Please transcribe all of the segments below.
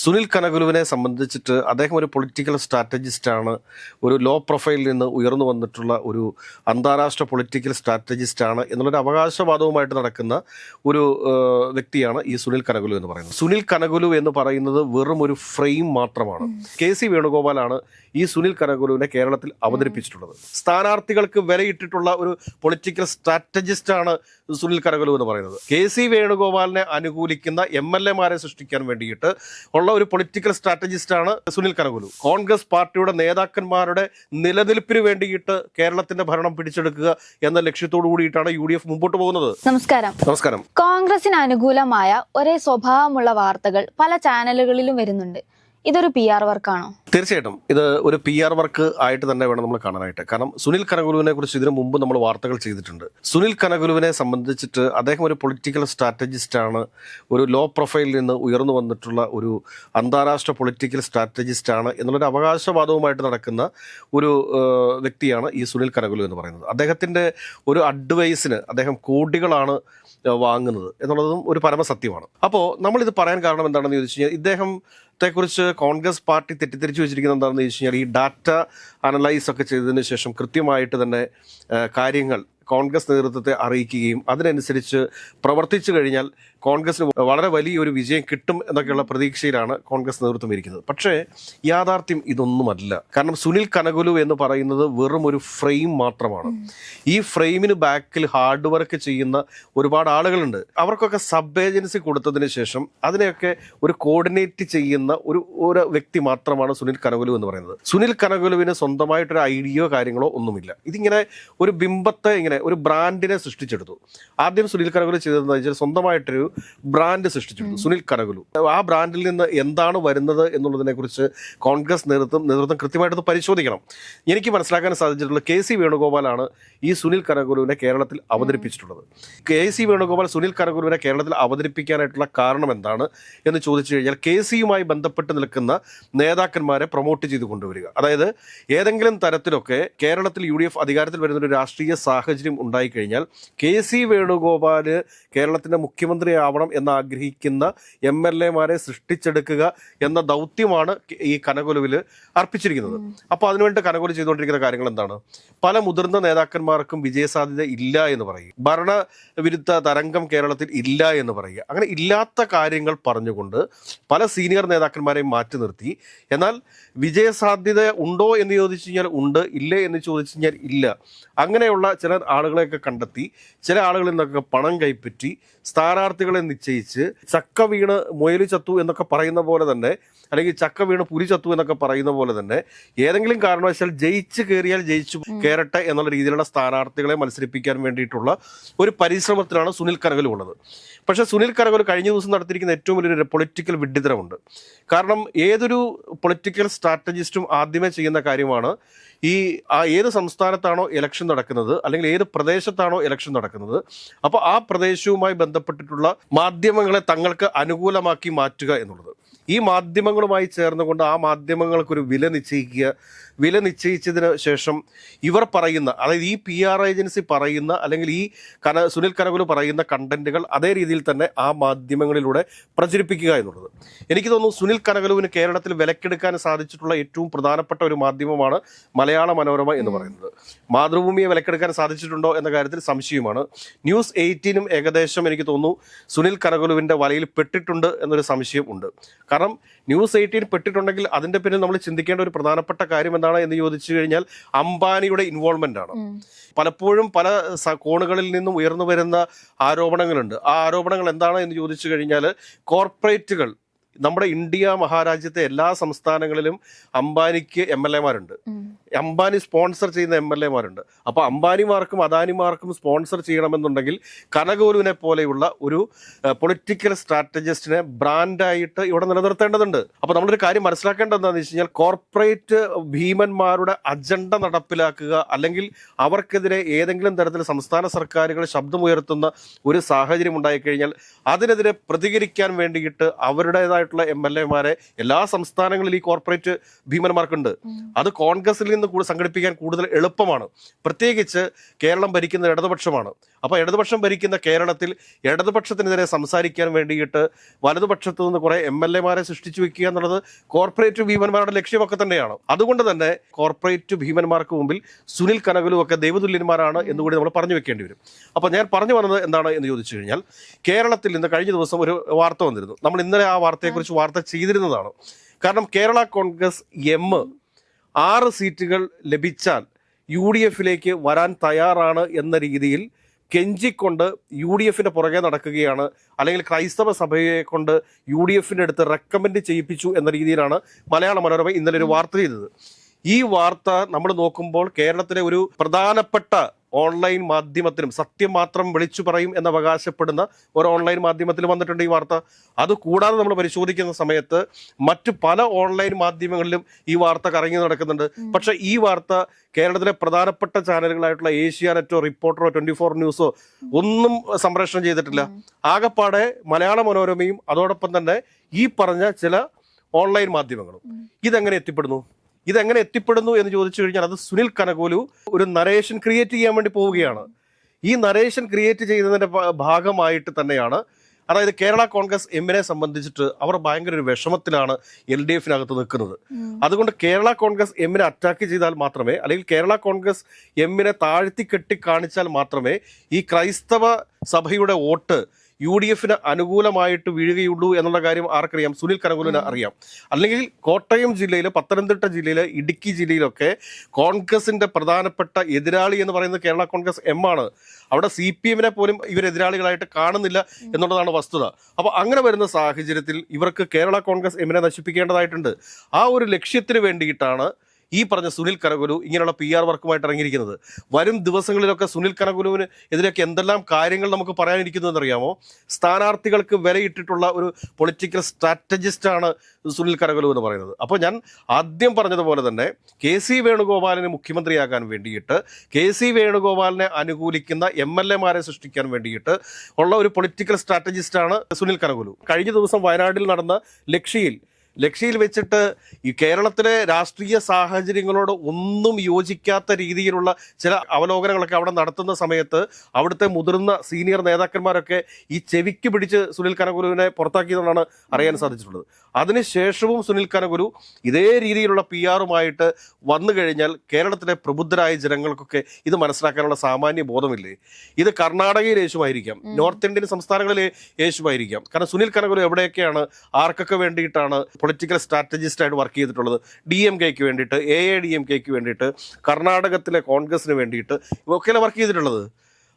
സുനിൽ കനകുലുവിനെ സംബന്ധിച്ചിട്ട് അദ്ദേഹം ഒരു പൊളിറ്റിക്കൽ സ്ട്രാറ്റജിസ്റ്റാണ് ഒരു ലോ പ്രൊഫൈലിൽ നിന്ന് ഉയർന്നു വന്നിട്ടുള്ള ഒരു അന്താരാഷ്ട്ര പൊളിറ്റിക്കൽ സ്ട്രാറ്റജിസ്റ്റാണ് എന്നുള്ളൊരു അവകാശവാദവുമായിട്ട് നടക്കുന്ന ഒരു വ്യക്തിയാണ് ഈ സുനിൽ കനകുലു എന്ന് പറയുന്നത്. സുനിൽ കനകുലു എന്ന് പറയുന്നത് വെറും ഒരു ഫ്രെയിം മാത്രമാണ്. കെ സി വേണുഗോപാലാണ് ഈ സുനിൽ കനകുലുവിനെ കേരളത്തിൽ അവതരിപ്പിച്ചിട്ടുള്ളത്. സ്ഥാനാർത്ഥികൾക്ക് വിലയിട്ടിട്ടുള്ള ഒരു പൊളിറ്റിക്കൽ സ്ട്രാറ്റജിസ്റ്റാണ് സുനിൽ കനകുലു എന്ന് പറയുന്നത്. കെ സി വേണുഗോപാലിനെ അനുകൂലിക്കുന്ന എം എൽ എമാരെ സൃഷ്ടിക്കാൻ വേണ്ടിയിട്ട് ഉള്ള ഒരു പൊളിറ്റിക്കൽ സ്ട്രാറ്റജിസ്റ്റ് ആണ് സുനിൽ കനകുലു കോൺഗ്രസ് പാർട്ടിയുടെ നേതാക്കന്മാരുടെ നിലനിൽപ്പിന് വേണ്ടിയിട്ട് കേരളത്തിന്റെ ഭരണം പിടിച്ചെടുക്കുക എന്ന ലക്ഷ്യത്തോടു കൂടിയിട്ടാണ് യു ഡി എഫ് മുമ്പോട്ട് പോകുന്നത്. നമസ്കാരം. നമസ്കാരം. കോൺഗ്രസിന് അനുകൂലമായ ഒരേ സ്വഭാവമുള്ള വാർത്തകൾ പല ചാനലുകളിലും വരുന്നുണ്ട്. ഇതൊരു പി ആർ വർക്കാണോ തീർച്ചയായിട്ടും. ഇത് ഒരു പി ആർ വർക്ക് ആയിട്ട് തന്നെ വേണം നമ്മൾ കാണാനായിട്ട്. കാരണം സുനിൽ കനകുലുവിനെ കുറിച്ച് ഇതിനു മുമ്പ് നമ്മൾ വാർത്തകൾ ചെയ്തിട്ടുണ്ട്. സുനിൽ കനകുലുവിനെ സംബന്ധിച്ചിട്ട് അദ്ദേഹം ഒരു പൊളിറ്റിക്കൽ സ്ട്രാറ്റജിസ്റ്റ് ആണ്. ഒരു ലോ പ്രൊഫൈലിൽ നിന്ന് ഉയർന്നു വന്നിട്ടുള്ള ഒരു അന്താരാഷ്ട്ര പൊളിറ്റിക്കൽ സ്ട്രാറ്റജിസ്റ്റ് ആണ് എന്നുള്ളൊരു അവകാശവാദവുമായിട്ട് നടക്കുന്ന ഒരു വ്യക്തിയാണ് ഈ സുനിൽ കനകുലു എന്ന് പറയുന്നത്. അദ്ദേഹത്തിന്റെ ഒരു അഡ്വൈസിന് അദ്ദേഹം കോടികളാണ് വാങ്ങുന്നത് എന്നുള്ളതും ഒരു പരമസത്യമാണ്. അപ്പോൾ നമ്മളിത് പറയാൻ കാരണം എന്താണെന്ന് ചോദിച്ചു കഴിഞ്ഞാൽ ഇദ്ദേഹത്തെക്കുറിച്ച് കോൺഗ്രസ് പാർട്ടി തെറ്റിദ്ധരിച്ചു വെച്ചിരിക്കുന്നത് എന്താണെന്ന് ചോദിച്ചു കഴിഞ്ഞാൽ ഈ ഡാറ്റ അനലൈസ് ഒക്കെ ചെയ്തതിന് ശേഷം കൃത്യമായിട്ട് തന്നെ കാര്യങ്ങൾ കോൺഗ്രസ് നേതൃത്വത്തെ അറിയിക്കുകയും അതിനനുസരിച്ച് പ്രവർത്തിച്ചു കഴിഞ്ഞാൽ കോൺഗ്രസിന് വളരെ വലിയ ഒരു വിജയം കിട്ടും എന്നൊക്കെയുള്ള പ്രതീക്ഷയിലാണ് കോൺഗ്രസ് നേതൃത്വം ഇരിക്കുന്നത്. പക്ഷേ യാഥാർത്ഥ്യം ഇതൊന്നുമല്ല. കാരണം സുനിൽ കനകുലു എന്ന് പറയുന്നത് വെറും ഒരു ഫ്രെയിം മാത്രമാണ്. ഈ ഫ്രെയിമിന് ബാക്കിൽ ഹാർഡ് വർക്ക് ചെയ്യുന്ന ഒരുപാട് ആളുകളുണ്ട്. അവർക്കൊക്കെ സബ് ഏജൻസി കൊടുത്തതിന് ശേഷം അതിനെയൊക്കെ ഒരു കോർഡിനേറ്റ് ചെയ്യുന്ന ഒരു ഒരു വ്യക്തി മാത്രമാണ് സുനിൽ കനകുലു എന്ന് പറയുന്നത്. സുനിൽ കനകുലുവിന് സ്വന്തമായിട്ടൊരു ഐഡിയോ കാര്യങ്ങളോ ഒന്നുമില്ല. ഇതിങ്ങനെ ഒരു ബിംബത്തെ ഇങ്ങനെ ഒരു ബ്രാൻഡിനെ സൃഷ്ടിച്ചെടുത്തു. ആദ്യം സുനിൽ കനകുലു ചെയ്തതെന്ന് വെച്ചാൽ സ്വന്തമായിട്ടൊരു ബ്രാൻഡ് സൃഷ്ടിച്ചെടുത്തു സുനിൽ കനകുലു. ആ ബ്രാൻഡിൽ നിന്ന് എന്താണ് വരുന്നത് എന്നുള്ളതിനെ കുറിച്ച് കോൺഗ്രസ് നേതൃത്വം നേതൃത്വം കൃത്യമായിട്ട് പരിശോധിക്കണം. എനിക്ക് മനസ്സിലാക്കാൻ സാധിച്ചിട്ടുള്ള കെ സി വേണുഗോപാലാണ് ഈ സുനിൽ കനകുലുവിനെ കേരളത്തിൽ അവതരിപ്പിച്ചിട്ടുള്ളത്. കെ സി വേണുഗോപാൽ സുനിൽ കനകുലുവിനെ കേരളത്തിൽ അവതരിപ്പിക്കാനായിട്ടുള്ള കാരണം എന്താണ് എന്ന് ചോദിച്ചു കഴിഞ്ഞാൽ കെ സിയുമായി ബന്ധപ്പെട്ട് നിൽക്കുന്ന നേതാക്കന്മാരെ പ്രൊമോട്ട് ചെയ്ത് കൊണ്ടുവരിക. അതായത് ഏതെങ്കിലും തരത്തിലൊക്കെ കേരളത്തിൽ യു ഡി എഫ് അധികാരത്തിൽ വരുന്ന ഒരു രാഷ്ട്രീയ സാഹചര്യം ഉണ്ടായിക്കഴിഞ്ഞാൽ കെ സി വേണുഗോപാൽ കേരളത്തിന്റെ മുഖ്യമന്ത്രിയാവണം എന്ന് ആഗ്രഹിക്കുന്ന എം എൽ എമാരെ സൃഷ്ടിച്ചെടുക്കുക എന്ന ദൗത്യമാണ് ഈ കനകുലുവിൽ അർപ്പിച്ചിരിക്കുന്നത്. അപ്പോൾ അതിനുവേണ്ടി കനകുലു ചെയ്തുകൊണ്ടിരിക്കുന്ന കാര്യങ്ങൾ എന്താണ്? പല മുതിർന്ന നേതാക്കന്മാർക്കും വിജയസാധ്യത ഇല്ല എന്ന് പറയും ഭരണവിരുദ്ധ തരംഗം കേരളത്തിൽ ഇല്ല എന്ന് പറയുക. അങ്ങനെ ഇല്ലാത്ത കാര്യങ്ങൾ പറഞ്ഞുകൊണ്ട് പല സീനിയർ നേതാക്കന്മാരെയും മാറ്റി നിർത്തി. എന്നാൽ വിജയസാധ്യത ഉണ്ടോ എന്ന് ചോദിച്ചു കഴിഞ്ഞാൽ ഉണ്ട് ഇല്ലേ എന്ന് ചോദിച്ചു കഴിഞ്ഞാൽ ഇല്ല. അങ്ങനെയുള്ള ചില ആളുകളെയൊക്കെ കണ്ടെത്തി ചില ആളുകളിൽ നിന്നൊക്കെ പണം കൈപ്പറ്റി സ്ഥാനാർത്ഥികളെ നിശ്ചയിച്ച് ചക്ക വീണ് മുയൽ ചത്തു എന്നൊക്കെ പറയുന്ന പോലെ തന്നെ അല്ലെങ്കിൽ ചക്ക വീണ് പുലി ചത്തു എന്നൊക്കെ പറയുന്ന പോലെ തന്നെ ഏതെങ്കിലും കാരണവശാൽ ജയിച്ച് കയറിയാൽ ജയിച്ചു കയറട്ടെ എന്നുള്ള രീതിയിലുള്ള സ്ഥാനാർത്ഥികളെ മത്സരിപ്പിക്കാൻ വേണ്ടിയിട്ടുള്ള ഒരു പരിശ്രമത്തിലാണ് സുനിൽ കരകൽ ഉള്ളത്. പക്ഷേ സുനിൽ കനകൽ കഴിഞ്ഞ ദിവസം നടത്തിയിരിക്കുന്ന ഏറ്റവും വലിയൊരു പൊളിറ്റിക്കൽ വിഡ്ഢിതരമുണ്ട്. കാരണം ഏതൊരു പൊളിറ്റിക്കൽ സ്ട്രാറ്റജിസ്റ്റും ആദ്യമേ ചെയ്യുന്ന കാര്യമാണ് ഈ ആ ഏത് സംസ്ഥാനത്താണോ ഇലക്ഷൻ നടക്കുന്നത് അല്ലെങ്കിൽ ഏത് പ്രദേശത്താണോ ഇലക്ഷൻ നടക്കുന്നത് അപ്പോൾ ആ പ്രദേശവുമായി ബന്ധപ്പെട്ടിട്ടുള്ള മാധ്യമങ്ങളെ തങ്ങൾക്ക് അനുകൂലമാക്കി മാറ്റുക എന്നുള്ളത്. ഈ മാധ്യമങ്ങളുമായി ചേർന്നുകൊണ്ട് ആ മാധ്യമങ്ങൾക്കൊരു വില നിശ്ചയിക്കുക വില നിശ്ചയിച്ചതിന് ശേഷം ഇവർ പറയുന്ന അതായത് ഈ പി ആർ ഏജൻസി പറയുന്ന അല്ലെങ്കിൽ ഈ കന സുനിൽ കനകുലു പറയുന്ന കണ്ടന്റുകൾ അതേ രീതിയിൽ തന്നെ ആ മാധ്യമങ്ങളിലൂടെ പ്രചരിപ്പിക്കുക എന്നുള്ളത്. എനിക്ക് തോന്നുന്നു സുനിൽ കനകലുവിന് കേരളത്തിൽ വിലക്കെടുക്കാൻ സാധിച്ചിട്ടുള്ള ഏറ്റവും പ്രധാനപ്പെട്ട ഒരു മാധ്യമമാണ് മലയാള മനോരമ എന്ന് പറയുന്നത്. മാതൃഭൂമിയെ വിലക്കെടുക്കാൻ സാധിച്ചിട്ടുണ്ടോ എന്ന കാര്യത്തിൽ സംശയമാണ് ന്യൂസ് എയ്റ്റീനും ഏകദേശം എനിക്ക് തോന്നുന്നു സുനിൽ കനകലുവിന്റെ വലയിൽ പെട്ടിട്ടുണ്ട് എന്നൊരു സംശയം ഉണ്ട്. ന്യൂസ് എയ്റ്റീൻ പെട്ടിട്ടുണ്ടെങ്കിൽ അതിന്റെ പിന്നിൽ നമ്മൾ ചിന്തിക്കേണ്ട ഒരു പ്രധാനപ്പെട്ട കാര്യം എന്താണ് എന്ന് ചോദിച്ചു കഴിഞ്ഞാൽ അംബാനിയുടെ ഇൻവോൾവ്മെന്റ് ആണ്. പലപ്പോഴും പല കോണുകളിൽ നിന്നും ഉയർന്നു വരുന്ന ആരോപണങ്ങളുണ്ട്. ആ ആരോപണങ്ങൾ എന്താണ് എന്ന് ചോദിച്ചു കഴിഞ്ഞാൽ കോർപ്പറേറ്റുകൾ നമ്മുടെ ഇന്ത്യ മഹാരാജ്യത്തെ എല്ലാ സംസ്ഥാനങ്ങളിലും അംബാനിക്ക് എം എൽ എമാരുണ്ട് അംബാനി സ്പോൺസർ ചെയ്യുന്ന എം എൽ എമാരുണ്ട്. അപ്പോൾ അംബാനിമാർക്കും അദാനിമാർക്കും സ്പോൺസർ ചെയ്യണമെന്നുണ്ടെങ്കിൽ കനകോലുവിനെ പോലെയുള്ള ഒരു പൊളിറ്റിക്കൽ സ്ട്രാറ്റജിസ്റ്റിനെ ബ്രാൻഡായിട്ട് ഇവിടെ നിലനിർത്തേണ്ടതുണ്ട്. അപ്പോൾ നമ്മളൊരു കാര്യം മനസ്സിലാക്കേണ്ടത് എന്താണെന്ന് വെച്ച് കഴിഞ്ഞാൽ കോർപ്പറേറ്റ് ഭീമന്മാരുടെ അജണ്ട നടപ്പിലാക്കുക അല്ലെങ്കിൽ അവർക്കെതിരെ ഏതെങ്കിലും തരത്തിൽ സംസ്ഥാന സർക്കാരുകൾ ശബ്ദമുയർത്തുന്ന ഒരു സാഹചര്യം ഉണ്ടായിക്കഴിഞ്ഞാൽ അതിനെതിരെ പ്രതികരിക്കാൻ വേണ്ടിയിട്ട് അവരുടേതായിട്ടുള്ള എം എൽ എമാരെ എല്ലാ സംസ്ഥാനങ്ങളിൽ ഈ കോർപ്പറേറ്റ് ഭീമന്മാർക്കുണ്ട്. അത് കോൺഗ്രസിൽ നിന്ന് കൂടെ സംഘടിപ്പിക്കാൻ കൂടുതൽ എളുപ്പമാണ്. പ്രത്യേകിച്ച് കേരളം ഭരിക്കുന്ന ഇടതുപക്ഷമാണ്. അപ്പോൾ ഇടതുപക്ഷം ഭരിക്കുന്ന കേരളത്തിൽ ഇടതുപക്ഷത്തിനെതിരെ സംസാരിക്കാൻ വേണ്ടിയിട്ട് വലതുപക്ഷത്തു നിന്ന് കുറേ എം എൽ എമാരെ സൃഷ്ടിച്ചു വെക്കുക എന്നുള്ളത് കോർപ്പറേറ്റ് ഭീമന്മാരുടെ ലക്ഷ്യമൊക്കെ തന്നെയാണ്. അതുകൊണ്ട് തന്നെ കോർപ്പറേറ്റ് ഭീമന്മാർക്ക് മുമ്പിൽ സുനിൽ കനകലും ഒക്കെ ദൈവതുല്യന്മാരാണ് എന്നുകൂടി നമ്മൾ പറഞ്ഞു വെക്കേണ്ടി വരും. അപ്പോൾ ഞാൻ പറഞ്ഞു വന്നത് എന്താണ് എന്ന് ചോദിച്ചു കഴിഞ്ഞാൽ കേരളത്തിൽ ഇന്ന് കഴിഞ്ഞ ദിവസം ഒരു വാർത്ത വന്നിരുന്നു. നമ്മൾ ഇന്നലെ ആ വാർത്തയെക്കുറിച്ച് വാർത്ത ചെയ്തിരുന്നതാണ്. കാരണം കേരള കോൺഗ്രസ് എം ആറ് സീറ്റുകൾ ലഭിച്ചാൽ യു ഡി എഫിലേക്ക് വരാൻ തയ്യാറാണ് എന്ന രീതിയിൽ കെഞ്ചിക്കൊണ്ട് യു ഡി എഫിന്റെ പുറകെ നടക്കുകയാണ്. അല്ലെങ്കിൽ ക്രൈസ്തവ സഭയെ കൊണ്ട് യു ഡി എഫിന്റെ അടുത്ത് റെക്കമെൻഡ് ചെയ്യിപ്പിച്ചു എന്ന രീതിയിലാണ് മലയാള മനോരമ ഇന്നലെ ഒരു വാർത്ത ചെയ്തത്. ഈ വാർത്ത നമ്മൾ നോക്കുമ്പോൾ കേരളത്തിലെ ഒരു പ്രധാനപ്പെട്ട ഓൺലൈൻ മാധ്യമത്തിനും സത്യം മാത്രം വിളിച്ചു പറയും എന്ന് അവകാശപ്പെടുന്ന ഒരു ഓൺലൈൻ മാധ്യമത്തിൽ വന്നിട്ടുണ്ട് ഈ വാർത്ത. അത് കൂടാതെ നമ്മൾ പരിശോധിക്കുന്ന സമയത്ത് മറ്റു പല ഓൺലൈൻ മാധ്യമങ്ങളിലും ഈ വാർത്ത കറങ്ങി നടക്കുന്നുണ്ട്. പക്ഷെ ഈ വാർത്ത കേരളത്തിലെ പ്രധാനപ്പെട്ട ചാനലുകളായിട്ടുള്ള ഏഷ്യാനെറ്റോ റിപ്പോർട്ടറോ ട്വന്റി ഫോർ ന്യൂസോ ഒന്നും സംപ്രേഷണം ചെയ്തിട്ടില്ല. ആകപ്പാടെ മലയാള മനോരമയും അതോടൊപ്പം തന്നെ ഈ പറഞ്ഞ ചില ഓൺലൈൻ മാധ്യമങ്ങളും ഇതെങ്ങനെ എത്തിപ്പെടുന്നു? ഇതെങ്ങനെ എത്തിപ്പെടുന്നു എന്ന് ചോദിച്ചു കഴിഞ്ഞാൽ അത് സുനിൽ കനകോലു ഒരു നരേഷൻ ക്രിയേറ്റ് ചെയ്യാൻ വേണ്ടി പോവുകയാണ്. ഈ നരേഷൻ ക്രിയേറ്റ് ചെയ്യുന്നതിന്റെ ഭാഗമായിട്ട് തന്നെയാണ്. അതായത് കേരള കോൺഗ്രസ് എമ്മിനെ സംബന്ധിച്ചിട്ട് അവർ ഭയങ്കര ഒരു വിഷമത്തിലാണ് എൽ ഡി എഫിനകത്ത് നിൽക്കുന്നത്. അതുകൊണ്ട് കേരള കോൺഗ്രസ് എമ്മിനെ അറ്റാക്ക് ചെയ്താൽ മാത്രമേ അല്ലെങ്കിൽ കേരള കോൺഗ്രസ് എമ്മിനെ താഴ്ത്തി കെട്ടി കാണിച്ചാൽ മാത്രമേ ഈ ക്രൈസ്തവ സഭയുടെ വോട്ട് യു ഡി എഫിന് അനുകൂലമായിട്ട് വീഴുകയുള്ളൂ എന്നുള്ള കാര്യം ആർക്കറിയാം? സുനിൽ കനകുലിന് അറിയാം. അല്ലെങ്കിൽ കോട്ടയം ജില്ലയിൽ പത്തനംതിട്ട ജില്ലയിൽ ഇടുക്കി ജില്ലയിലൊക്കെ കോൺഗ്രസിന്റെ പ്രധാനപ്പെട്ട എതിരാളി എന്ന് പറയുന്നത് കേരള കോൺഗ്രസ് എം ആണ്. അവിടെ സി പി എമ്മിനെ പോലും ഇവരെതിരാളികളായിട്ട് കാണുന്നില്ല എന്നുള്ളതാണ് വസ്തുത. അപ്പോൾ അങ്ങനെ വരുന്ന സാഹചര്യത്തിൽ ഇവർക്ക് കേരള കോൺഗ്രസ് എമ്മിനെ നശിപ്പിക്കേണ്ടതായിട്ടുണ്ട്. ആ ഒരു ലക്ഷ്യത്തിന് വേണ്ടിയിട്ടാണ് ഈ പറഞ്ഞ സുനിൽ കനകുലു ഇങ്ങനെയുള്ള പി ആർ വർക്കുമായിട്ട് ഇറങ്ങിയിരിക്കുന്നത്. വരും ദിവസങ്ങളിലൊക്കെ സുനിൽ കനകുലുവിന് എതിരെയൊക്കെ എന്തെല്ലാം കാര്യങ്ങൾ നമുക്ക് പറയാനിരിക്കുന്നു എന്നറിയാമോ സ്ഥാനാർത്ഥികൾക്ക് വിലയിട്ടിട്ടുള്ള ഒരു പൊളിറ്റിക്കൽ സ്ട്രാറ്റജിസ്റ്റാണ് സുനിൽ കനകുലു എന്ന് പറയുന്നത്. അപ്പോൾ ഞാൻ ആദ്യം പറഞ്ഞതുപോലെ തന്നെ കെ സി വേണുഗോപാലിന് മുഖ്യമന്ത്രിയാകാൻ വേണ്ടിയിട്ട് കെ സി വേണുഗോപാലിനെ അനുകൂലിക്കുന്ന എം എൽ എമാരെ സൃഷ്ടിക്കാൻ വേണ്ടിയിട്ട് ഉള്ള ഒരു പൊളിറ്റിക്കൽ സ്ട്രാറ്റജിസ്റ്റാണ് സുനിൽ കനകുലു. കഴിഞ്ഞ ദിവസം വയനാട്ടിൽ നടന്ന ലക്ഷ്യയിൽ ലക്ഷ്യയിൽ വെച്ചിട്ട് ഈ കേരളത്തിലെ രാഷ്ട്രീയ സാഹചര്യങ്ങളോട് ഒന്നും യോജിക്കാത്ത രീതിയിലുള്ള ചില അവലോകനങ്ങളൊക്കെ അവിടെ നടത്തുന്ന സമയത്ത് അവിടുത്തെ മുതിർന്ന സീനിയർ നേതാക്കന്മാരൊക്കെ ഈ ചെവിക്ക് പിടിച്ച് സുനിൽ കനകുരുവിനെ പുറത്താക്കിയതെന്നാണ് അറിയാൻ സാധിച്ചിട്ടുള്ളത്. അതിനുശേഷവും സുനിൽ കനകുരു ഇതേ രീതിയിലുള്ള പി ആറുമായിട്ട് വന്നു കഴിഞ്ഞാൽ കേരളത്തിലെ പ്രബുദ്ധരായ ജനങ്ങൾക്കൊക്കെ ഇത് മനസ്സിലാക്കാനുള്ള സാമാന്യ ബോധമില്ലേ? ഇത് കർണാടകയിൽ യേശുമായിരിക്കാം നോർത്ത് ഇന്ത്യൻ സംസ്ഥാനങ്ങളിൽ യേശുമായിരിക്കാം കാരണം സുനിൽ കനകുരു എവിടെയൊക്കെയാണ്? ആർക്കൊക്കെ വേണ്ടിയിട്ടാണ് പൊളിറ്റിക്കൽ സ്ട്രാറ്റജിസ്റ്റായിട്ട് വർക്ക് ചെയ്തിട്ടുള്ളത് ഡി എം കെക്ക് വേണ്ടിയിട്ട് എ എ ഡി എം കെക്ക് വേണ്ടിയിട്ട് കർണാടകത്തിലെ കോൺഗ്രസിന് വേണ്ടിയിട്ട് ഇവയൊക്കെയല്ലേ വർക്ക് ചെയ്തിട്ടുള്ളത്?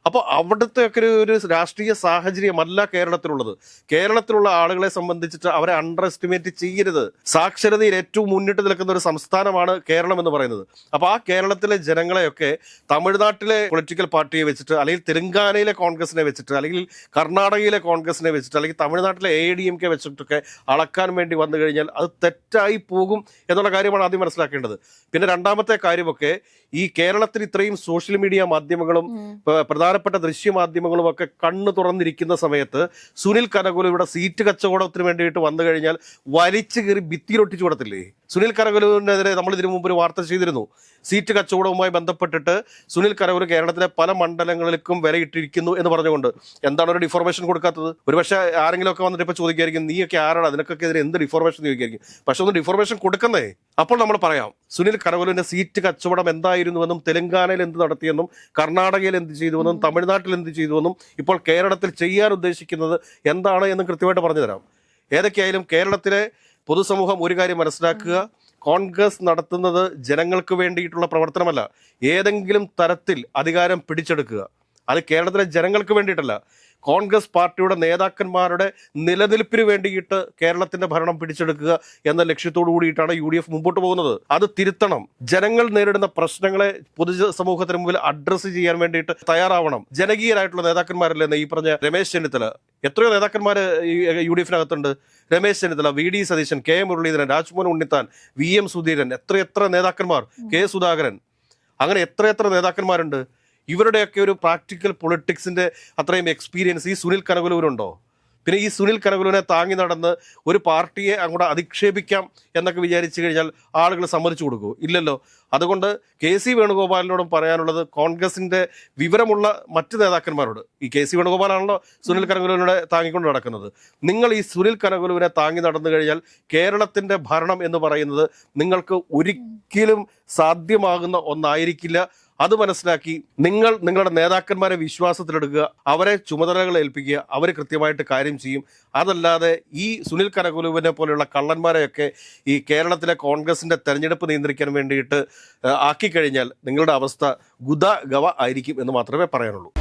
അപ്പോൾ അവിടുത്തെ ഒക്കെ ഒരു രാഷ്ട്രീയ സാഹചര്യമല്ല കേരളത്തിലുള്ളത്. കേരളത്തിലുള്ള ആളുകളെ സംബന്ധിച്ചിട്ട് അവരെ അണ്ടർ എസ്റ്റിമേറ്റ് ചെയ്യരുത്. സാക്ഷരതയിൽ ഏറ്റവും മുന്നിട്ട് നിൽക്കുന്ന ഒരു സംസ്ഥാനമാണ് കേരളം എന്ന് പറയുന്നത്. അപ്പോൾ ആ കേരളത്തിലെ ജനങ്ങളെയൊക്കെ തമിഴ്നാട്ടിലെ പൊളിറ്റിക്കൽ പാർട്ടിയെ വെച്ചിട്ട് അല്ലെങ്കിൽ തെലങ്കാനയിലെ കോൺഗ്രസിനെ വെച്ചിട്ട് അല്ലെങ്കിൽ കർണാടകയിലെ കോൺഗ്രസിനെ വെച്ചിട്ട് അല്ലെങ്കിൽ തമിഴ്നാട്ടിലെ എ ഡി എം കെ വെച്ചിട്ടൊക്കെ അളക്കാൻ വേണ്ടി വന്നു കഴിഞ്ഞാൽ അത് തെറ്റായി പോകും എന്നുള്ള കാര്യമാണ് ആദ്യം മനസ്സിലാക്കേണ്ടത്. പിന്നെ രണ്ടാമത്തെ കാര്യമൊക്കെ ഈ കേരളത്തിൽ ഇത്രയും സോഷ്യൽ മീഡിയ മാധ്യമങ്ങളും പ- പ്രധാനപ്പെട്ട ദൃശ്യമാധ്യമങ്ങളും ഒക്കെ കണ്ണു തുറന്നിരിക്കുന്ന സമയത്ത് സുനിൽ കനകുലു ഇവിടെ സീറ്റ് കച്ചവടത്തിന് വേണ്ടിയിട്ട് വന്നു കഴിഞ്ഞാൽ വലിച്ചു കയറി ഭിത്തിയിലൊട്ടിച്ചു കൊടുത്തില്ലേ സുനിൽ കനകുലുവിനെതിരെ നമ്മൾ ഇതിനു മുമ്പ് ഒരു വാർത്ത ചെയ്തിരുന്നു. സീറ്റ് കച്ചവടവുമായി ബന്ധപ്പെട്ടിട്ട് സുനിൽ കനകുലു കേരളത്തിലെ പല മണ്ഡലങ്ങളിലേക്കും വിലയിട്ടിരിക്കുന്നു എന്ന് പറഞ്ഞുകൊണ്ട് എന്താണ് ഒരു ഡിഫോർമേഷൻ കൊടുക്കാത്തത്? ഒരുപക്ഷെ ആരെങ്കിലും ഒക്കെ വന്നിട്ട് ഇപ്പൊ ചോദിക്കായിരിക്കും നീയൊക്കെ ആരാണ്? അതിനൊക്കെ എതിരെ എന്ത് ഡിഫോർമേഷൻ ചോദിക്കായിരിക്കും. പക്ഷെ ഒന്ന് ഡിഫോർമേഷൻ കൊടുക്കുന്നേ. അപ്പോൾ നമ്മൾ പറയാം സുനിൽ കനകുലുവിന്റെ സീറ്റ് കച്ചവടം എന്തായിരുന്നുവെന്നും തെലങ്കാനയിൽ എന്ത് നടത്തിയെന്നും കർണാടകയിൽ എന്ത് ചെയ്തുവെന്നും തമിഴ്നാട്ടിൽ എന്ത് ചെയ്തുവെന്നും ഇപ്പോൾ കേരളത്തിൽ ചെയ്യാൻ ഉദ്ദേശിക്കുന്നത് എന്താണ് എന്ന് കൃത്യമായിട്ട് പറഞ്ഞു തരാം ഏതൊക്കെയായാലും കേരളത്തിലെ പൊതുസമൂഹം ഒരു കാര്യം മനസ്സിലാക്കുക. കോൺഗ്രസ് നടത്തുന്നത് ജനങ്ങൾക്ക് വേണ്ടിയിട്ടുള്ള പ്രവർത്തനമല്ല. ഏതെങ്കിലും തരത്തിൽ അധികാരം പിടിച്ചെടുക്കുക. അത് കേരളത്തിലെ ജനങ്ങൾക്ക് വേണ്ടിയിട്ടല്ല. കോൺഗ്രസ് പാർട്ടിയുടെ നേതാക്കന്മാരുടെ നിലനിൽപ്പിന് വേണ്ടിയിട്ട് കേരളത്തിന്റെ ഭരണം പിടിച്ചെടുക്കുക എന്ന ലക്ഷ്യത്തോടു കൂടിയിട്ടാണ് യു ഡി എഫ് മുമ്പോട്ട് പോകുന്നത്. അത് തിരുത്തണം. ജനങ്ങൾ നേരിടുന്ന പ്രശ്നങ്ങളെ പൊതു സമൂഹത്തിന് മുമ്പിൽ അഡ്രസ്സ് ചെയ്യാൻ വേണ്ടിയിട്ട് തയ്യാറാവണം. ജനകീയരായിട്ടുള്ള നേതാക്കന്മാരല്ലേ ഈ പറഞ്ഞ രമേശ് ചെന്നിത്തല? എത്രയോ നേതാക്കന്മാർ U D എഫിനകത്തുണ്ട്. Ramesh Chennithala V D Satheesan K Muraleedharan Rajmohan Unnithan V M Sudheeran എത്രയെത്ര നേതാക്കന്മാർ? കെ സുധാകരൻ. അങ്ങനെ എത്രയെത്ര നേതാക്കന്മാരുണ്ട്? ഇവരുടെയൊക്കെ ഒരു പ്രാക്ടിക്കൽ പൊളിറ്റിക്സിന്റെ അത്രയും എക്സ്പീരിയൻസ് ഈ സുനിൽ കനകുലുവിനുണ്ടോ പിന്നെ ഈ സുനിൽ കനകുലുവിനെ താങ്ങി നടന്ന് ഒരു പാർട്ടിയെ അങ്ങോട്ട് അധിക്ഷേപിക്കാം എന്നൊക്കെ വിചാരിച്ചു കഴിഞ്ഞാൽ ആളുകൾ സമ്മതിച്ചു കൊടുക്കൂ ഇല്ലല്ലോ. അതുകൊണ്ട് കെ സി വേണുഗോപാലിനോടും പറയാനുള്ളത് കോൺഗ്രസിന്റെ വിവരമുള്ള മറ്റ് നേതാക്കന്മാരോട്. ഈ കെ സി വേണുഗോപാലാണല്ലോ സുനിൽ കനകുലുവിനെ താങ്ങിക്കൊണ്ട് നടക്കുന്നത്. നിങ്ങൾ ഈ സുനിൽ കനകുലുവിനെ താങ്ങി നടന്നു കഴിഞ്ഞാൽ കേരളത്തിന്റെ ഭരണം എന്ന് പറയുന്നത് നിങ്ങൾക്ക് ഒരിക്കലും സാധ്യമാകുന്ന ഒന്നായിരിക്കില്ല. അത് മനസ്സിലാക്കി നിങ്ങൾ നിങ്ങളുടെ നേതാക്കന്മാരെ വിശ്വാസത്തിലെടുക്കുക അവരെ ചുമതലകൾ ഏൽപ്പിക്കുക അവർ കൃത്യമായിട്ട് കാര്യം ചെയ്യും. അതല്ലാതെ ഈ സുനിൽ കനകുലുവിനെ പോലെയുള്ള കള്ളന്മാരെയൊക്കെ ഈ കേരളത്തിലെ കോൺഗ്രസിന്റെ തെരഞ്ഞെടുപ്പ് നിയന്ത്രിക്കാൻ വേണ്ടിയിട്ട് ആക്കിക്കഴിഞ്ഞാൽ നിങ്ങളുടെ അവസ്ഥ ഗുദ ഗവ ആയിരിക്കും എന്ന് മാത്രമേ പറയാനുള്ളൂ.